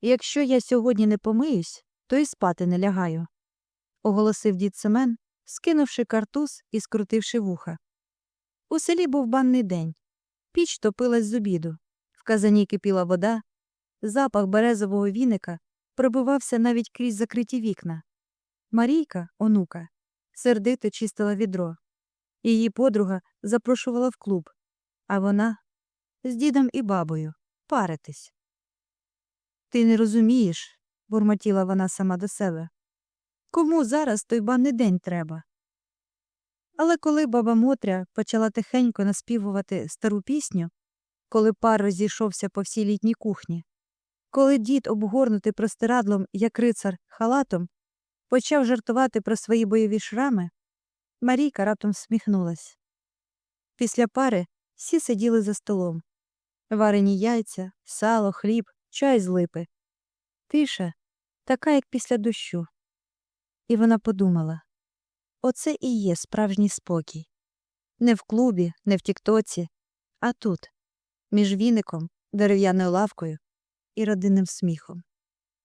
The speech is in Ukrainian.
Якщо я сьогодні не помиюсь, то й спати не лягаю, оголосив дід Семен, скинувши картуз і скрутивши вуха. У селі був банний день. Піч топилась з обіду. В казані кипіла вода, запах березового віника пробивався навіть крізь закриті вікна. Марійка, онука, сердито чистила відро. Її подруга запрошувала в клуб, а вона з дідом і бабою паритись. Ти не розумієш, бурмотіла вона сама до себе. Кому зараз той банний день треба? Але коли баба Мотря почала тихенько наспівувати стару пісню, коли пар розійшовся по всій літній кухні, коли дід, обгорнутий простирадлом, як рицар, халатом, почав жартувати про свої бойові шрами, Марійка раптом всміхнулась. Після пари всі сиділи за столом. Варені яйця, сало, хліб, чай з липи. Тиша, така, як після дощу. І вона подумала оце і є справжній спокій. Не в клубі, не в тіктоці, а тут, між віником, дерев'яною лавкою і родинним сміхом.